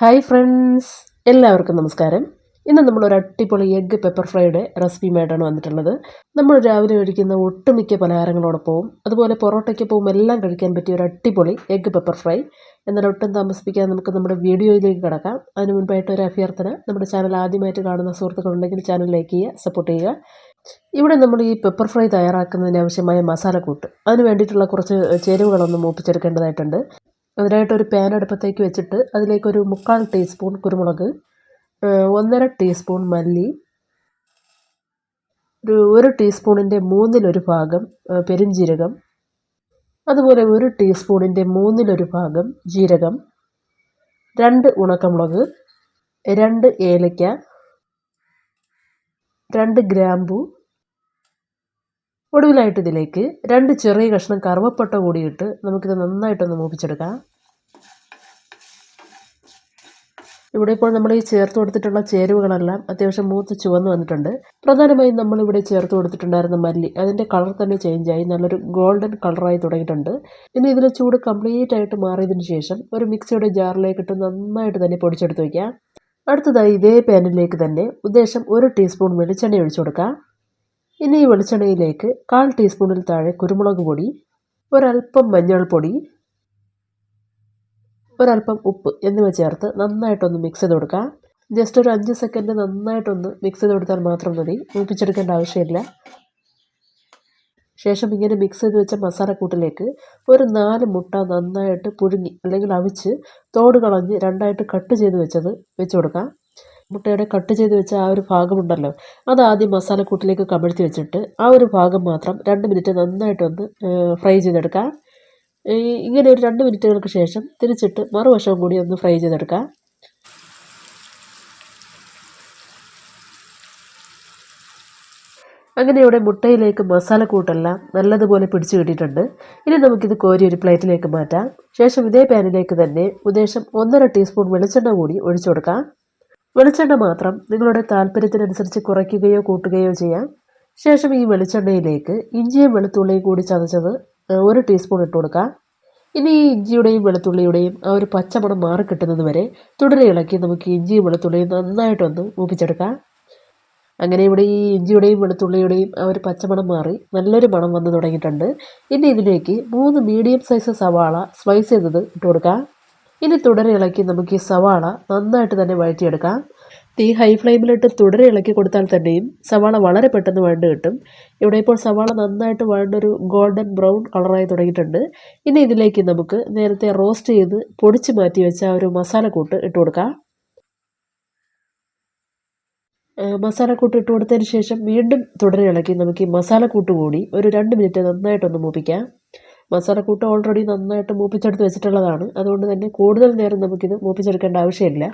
Hi friends എല്ലാവർക്കും നമസ്കാരം. ഇന്ന് നമ്മൾ ഒരു അടിപൊളി എഗ്ഗ് പെപ്പർ ഫ്രൈയുടെ റെസിപ്പിയുമായിട്ടാണ് വന്നിട്ടുള്ളത്. നമ്മൾ രാവിലെ കഴിക്കുന്ന ഒട്ടുമിക്ക പലഹാരങ്ങളോടൊപ്പവും അതുപോലെ പൊറോട്ടയ്ക്കൊപ്പവും എല്ലാം കഴിക്കാൻ പറ്റിയ ഒരു അടിപൊളി എഗ്ഗ് പെപ്പർ ഫ്രൈ എന്നാൽ ഒട്ടും താമസിപ്പിക്കാൻ നമുക്ക് നമ്മുടെ വീഡിയോയിലേക്ക് കിടക്കാം. അതിന് മുൻപായിട്ട് ഒരു അഭ്യർത്ഥന നമ്മുടെ ചാനൽ ആദ്യമായിട്ട് കാണുന്ന സുഹൃത്തുക്കളുണ്ടെങ്കിൽ ചാനൽ ലൈക്ക് ചെയ്യുക സപ്പോർട്ട് ചെയ്യുക. ഇവിടെ നമ്മൾ ഈ പെപ്പർ ഫ്രൈ തയ്യാറാക്കുന്നതിന് ആവശ്യമായ മസാലക്കൂട്ട്. അതിന് വേണ്ടിയിട്ടുള്ള കുറച്ച് ചേരുവകളൊന്ന് മൂപ്പിച്ചെടുക്കേണ്ടതായിട്ടുണ്ട്. അതിനായിട്ട് ഒരു പാൻ അടുപ്പത്തേക്ക് വെച്ചിട്ട് അതിലേക്കൊരു മുക്കാൽ ടീസ്പൂൺ കുരുമുളക് ഒന്നര ടീസ്പൂൺ മല്ലി ഒരു ഒരു ടീസ്പൂണിന്റെ മൂന്നിലൊരു ഭാഗം പെരുംജീരകം അതുപോലെ ഒരു ടീസ്പൂണിന്റെ മൂന്നിലൊരു ഭാഗം ജീരകം രണ്ട് ഉണക്കമുളക് രണ്ട് ഏലയ്ക്ക രണ്ട് ഗ്രാമ്പു ഒടുവിലായിട്ട് ഇതിലേക്ക് രണ്ട് ചെറിയ കഷ്ണം കറുവപ്പട്ട കൂടിയിട്ട് നമുക്കിത് നന്നായിട്ടൊന്ന് മൂപ്പിച്ചെടുക്കാം. ഇവിടെ ഇപ്പോൾ നമ്മൾ ഈ ചേർത്ത് കൊടുത്തിട്ടുള്ള ചേരുവകളെല്ലാം അത്യാവശ്യം മൂത്ത് ചുവന്ന് വന്നിട്ടുണ്ട്. പ്രധാനമായും നമ്മളിവിടെ ചേർത്ത് കൊടുത്തിട്ടുണ്ടായിരുന്ന മല്ലി അതിന്റെ കളർ തന്നെ ചേഞ്ചായി നല്ലൊരു ഗോൾഡൻ കളറായി തുടങ്ങിയിട്ടുണ്ട്. ഇനി ഇതിലെ ചൂട് കംപ്ലീറ്റ് ആയിട്ട് മാറിയതിന് ശേഷം ഒരു മിക്സിയുടെ ജാറിലേക്ക് ഇട്ട് നന്നായിട്ട് തന്നെ പൊടിച്ചെടുത്ത് വയ്ക്കാം. അടുത്തതായി ഇതേ പാനിലേക്ക് തന്നെ ഉദ്ദേശം ഒരു ടീസ്പൂൺ വെളിച്ചെണ്ണ ഒഴിച്ചു കൊടുക്കാം. ഇനി ഈ വെളിച്ചെണ്ണയിലേക്ക് കാൽ ടീസ്പൂണിൽ താഴെ കുരുമുളക് പൊടി ഒരൽപ്പം മഞ്ഞൾപ്പൊടി ഒരൽപ്പം ഉപ്പ് എന്നിവ ചേർത്ത് നന്നായിട്ടൊന്ന് മിക്സ് ചെയ്ത് കൊടുക്കാം. ജസ്റ്റ് ഒരു അഞ്ച് സെക്കൻഡ് നന്നായിട്ടൊന്ന് മിക്സ് ചെയ്ത് കൊടുത്താൽ മാത്രം മതി. മൂപ്പിച്ചെടുക്കേണ്ട ആവശ്യമില്ല. ശേഷം ഇങ്ങനെ മിക്സ് ചെയ്ത് വെച്ച മസാലക്കൂട്ടിലേക്ക് ഒരു നാല് മുട്ട നന്നായിട്ട് പുഴുങ്ങി അല്ലെങ്കിൽ അവിച്ച് തോട് കളഞ്ഞ് രണ്ടായിട്ട് കട്ട് ചെയ്ത് വെച്ചത് വെച്ച് കൊടുക്കാം. മുട്ടയുടെ കട്ട് ചെയ്ത് വെച്ച ആ ഒരു ഭാഗമുണ്ടല്ലോ അത് ആദ്യം മസാലക്കൂട്ടിലേക്ക് കമിഴ്ത്തി വെച്ചിട്ട് ആ ഒരു ഭാഗം മാത്രം രണ്ട് മിനിറ്റ് നന്നായിട്ടൊന്ന് ഫ്രൈ ചെയ്തെടുക്കാം. ഇങ്ങനെ ഒരു രണ്ട് മിനിറ്റുകൾക്ക് ശേഷം തിരിച്ചിട്ട് മറുവശവും കൂടി ഒന്ന് ഫ്രൈ ചെയ്തെടുക്കാം. അങ്ങനെ ഇവിടെ മുട്ടയിലേക്ക് മസാലക്കൂട്ടെല്ലാം നല്ലതുപോലെ പിടിച്ചു കിട്ടിയിട്ടുണ്ട്. ഇനി നമുക്കിത് കോരി ഒരു പ്ലേറ്റിലേക്ക് മാറ്റാം. ശേഷം ഇതേ പാനിലേക്ക് തന്നെ ഉദ്ദേശം ഒന്നര ടീസ്പൂൺ വെളിച്ചെണ്ണ കൂടി ഒഴിച്ചു കൊടുക്കാം. വെളിച്ചെണ്ണ മാത്രം നിങ്ങളുടെ താല്പര്യത്തിനനുസരിച്ച് കുറയ്ക്കുകയോ കൂട്ടുകയോ ചെയ്യാം. ശേഷം ഈ വെളിച്ചെണ്ണയിലേക്ക് ഇഞ്ചിയും വെളുത്തുള്ളിയും കൂടി ചതച്ചത് ഒരു ടീസ്പൂൺ ഇട്ട് കൊടുക്കാം. ഇനി ഈ ഇഞ്ചിയുടെയും വെളുത്തുള്ളിയുടെയും ആ ഒരു പച്ചമണം മാറി കിട്ടുന്നത് വരെ തുടരെ ഇളക്കി നമുക്ക് ഇഞ്ചിയും വെളുത്തുള്ളിയും നന്നായിട്ടൊന്ന് മൂപ്പിച്ചെടുക്കാം. അങ്ങനെ ഇവിടെ ഈ ഇഞ്ചിയുടെയും വെളുത്തുള്ളിയുടെയും ആ ഒരു പച്ചമണം മാറി നല്ലൊരു മണം വന്ന് തുടങ്ങിയിട്ടുണ്ട്. ഇനി ഇതിലേക്ക് മൂന്ന് മീഡിയം സൈസ് സവാള സ്ലൈസ് ചെയ്തത് ഇട്ട് കൊടുക്കാം. ഇനി തുടരെ ഇളക്കി നമുക്ക് ഈ സവാള നന്നായിട്ട് തന്നെ വഴറ്റിയെടുക്കാം. തീ ഹൈ ഫ്ലെയിമിലിട്ട് തുടരെ ഇളക്കി കൊടുത്താൽ തന്നെയും സവാള വളരെ പെട്ടെന്ന് വഴണ്ട് കിട്ടും. ഇവിടെ ഇപ്പോൾ സവാള നന്നായിട്ട് വഴണ്ടൊരു ഗോൾഡൻ ബ്രൗൺ കളറായി തുടങ്ങിയിട്ടുണ്ട്. ഇനി ഇതിലേക്ക് നമുക്ക് നേരത്തെ റോസ്റ്റ് ചെയ്ത് പൊടിച്ച് മാറ്റി വെച്ച ഒരു മസാലക്കൂട്ട് ഇട്ട് കൊടുക്കാം. മസാലക്കൂട്ട് ഇട്ട് കൊടുത്തതിന് ശേഷം വീണ്ടും തുടരെ ഇളക്കി നമുക്ക് ഈ മസാലക്കൂട്ട് കൂടി ഒരു രണ്ട് മിനിറ്റ് നന്നായിട്ടൊന്ന് മൂപ്പിക്കാം. മസാലക്കൂട്ട് ഓൾറെഡി നന്നായിട്ട് മൂപ്പിച്ചെടുത്ത് വെച്ചിട്ടുള്ളതാണ്. അതുകൊണ്ട് തന്നെ കൂടുതൽ നേരം നമുക്കിത് മൂപ്പിച്ചെടുക്കേണ്ട ആവശ്യമില്ല.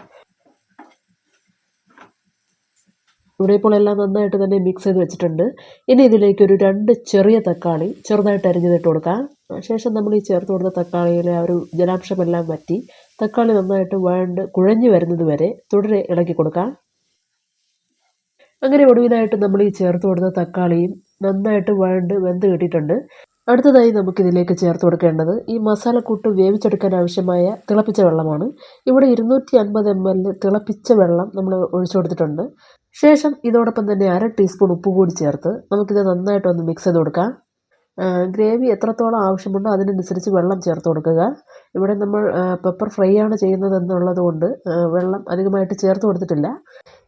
ഇവിടെ ഇപ്പോൾ എല്ലാം നന്നായിട്ട് തന്നെ മിക്സ് ചെയ്ത് വെച്ചിട്ടുണ്ട്. ഇനി ഇതിലേക്ക് ഒരു രണ്ട് ചെറിയ തക്കാളി ചെറുതായിട്ട് അരിഞ്ഞിട്ട് കൊടുക്കാം. ശേഷം നമ്മൾ ഈ ചേർത്ത് കൊടുത്ത തക്കാളിയിലെ ആ ഒരു ജലാംശമെല്ലാം വറ്റി തക്കാളി നന്നായിട്ട് വഴണ്ട് കുഴഞ്ഞു വരുന്നത് വരെ തുടരെ ഇളക്കി കൊടുക്കാം. അങ്ങനെ ഒടുവിലായിട്ട് നമ്മൾ ഈ ചേർത്ത് കൊടുത്ത തക്കാളിയും നന്നായിട്ട് വഴണ്ട് വെന്ത് കിട്ടിയിട്ടുണ്ട്. അടുത്തതായി നമുക്കിതിലേക്ക് ചേർത്ത് കൊടുക്കേണ്ടത് ഈ മസാലക്കൂട്ട് വേവിച്ചെടുക്കാൻ ആവശ്യമായ തിളപ്പിച്ച വെള്ളമാണ്. ഇവിടെ ഇരുന്നൂറ്റി അൻപത് എം എൽ തിളപ്പിച്ച വെള്ളം നമ്മൾ ഒഴിച്ചു കൊടുത്തിട്ടുണ്ട്. ശേഷം ഇതോടൊപ്പം തന്നെ അര ടീസ്പൂൺ ഉപ്പ് കൂടി ചേർത്ത് നമുക്കിത് നന്നായിട്ടൊന്ന് മിക്സ് ചെയ്ത് കൊടുക്കാം. ഗ്രേവി എത്രത്തോളം ആവശ്യമുണ്ടോ അതിനനുസരിച്ച് വെള്ളം ചേർത്ത് കൊടുക്കുക. ഇവിടെ നമ്മൾ പെപ്പർ ഫ്രൈ ആണ് ചെയ്യുന്നത് എന്നുള്ളത് കൊണ്ട് വെള്ളം അധികമായിട്ട് ചേർത്ത് കൊടുത്തിട്ടില്ല.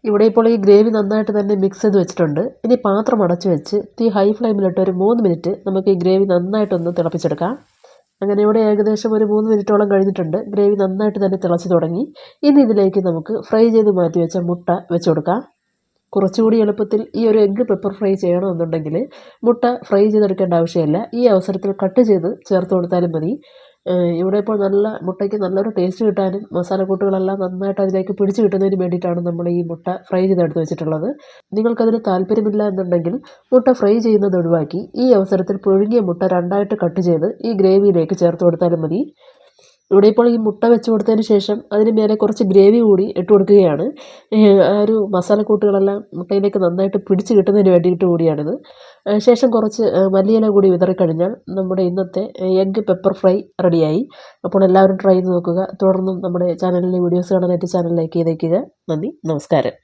ഇവിടെ ഇപ്പോൾ ഈ ഗ്രേവി നന്നായിട്ട് തന്നെ മിക്സ് ചെയ്ത് വെച്ചിട്ടുണ്ട്. ഇനി പാത്രം അടച്ചു വെച്ച് തീ ഹൈ ഫ്ലെയിമിലിട്ട് ഒരു മൂന്ന് മിനിറ്റ് നമുക്ക് ഈ ഗ്രേവി നന്നായിട്ടൊന്ന് തിളപ്പിച്ചെടുക്കാം. അങ്ങനെ ഇവിടെ ഏകദേശം ഒരു മൂന്ന് മിനിറ്റോളം കഴിഞ്ഞിട്ടുണ്ട്. ഗ്രേവി നന്നായിട്ട് തന്നെ തിളച്ച് തുടങ്ങി. ഇനി ഇതിലേക്ക് നമുക്ക് ഫ്രൈ ചെയ്ത് മാറ്റി വെച്ച മുട്ട വെച്ച് കൊടുക്കാം. കുറച്ചുകൂടി എളുപ്പത്തിൽ ഈ ഒരു എഗ്ഗ് പെപ്പർ ഫ്രൈ ചെയ്യണമെന്നുണ്ടെങ്കിൽ മുട്ട ഫ്രൈ ചെയ്തെടുക്കേണ്ട ആവശ്യമില്ല. ഈ അവസരത്തിൽ കട്ട് ചെയ്ത് ചേർത്ത് കൊടുത്താലും മതി. ഇവിടെ ഇപ്പോൾ നല്ല മുട്ടയ്ക്ക് നല്ലൊരു ടേസ്റ്റ് കിട്ടാനും മസാലക്കൂട്ടുകളെല്ലാം നന്നായിട്ട് അതിലേക്ക് പിടിച്ചു കിട്ടുന്നതിന് വേണ്ടിയിട്ടാണ് നമ്മൾ ഈ മുട്ട ഫ്രൈ ചെയ്തെടുത്ത് വെച്ചിട്ടുള്ളത്. നിങ്ങൾക്കതിന് താല്പര്യമില്ല എന്നുണ്ടെങ്കിൽ മുട്ട ഫ്രൈ ചെയ്യുന്നത് ഒഴിവാക്കി ഈ അവസരത്തിൽ പുഴുങ്ങിയ മുട്ട രണ്ടായിട്ട് കട്ട് ചെയ്ത് ഈ ഗ്രേവിയിലേക്ക് ചേർത്ത് കൊടുത്താലും മതി. ഇവിടെ ഇപ്പോൾ ഈ മുട്ട വെച്ച് കൊടുത്തതിന് ശേഷം അതിന് മേലെ കുറച്ച് ഗ്രേവി കൂടി ഇട്ട് കൊടുക്കുകയാണ്. ആ ഒരു മസാലക്കൂട്ടുകളെല്ലാം മുട്ടയിലേക്ക് നന്നായിട്ട് പിടിച്ച് കിട്ടുന്നതിന് വേണ്ടിയിട്ട് കൂടിയാണിത്. ശേഷം കുറച്ച് മല്ലിയില കൂടി വിതറിക്കഴിഞ്ഞാൽ നമ്മുടെ ഇന്നത്തെ എഗ്ഗ് പെപ്പർ ഫ്രൈ റെഡിയായി. അപ്പോൾ എല്ലാവരും ട്രൈ ചെയ്ത് നോക്കുക. തുടർന്നും നമ്മുടെ ചാനലിലെ വീഡിയോസ് കാണാനായിട്ട് ചാനൽ ലൈക്ക് ചെയ്തേക്കുക. നന്ദി. നമസ്കാരം.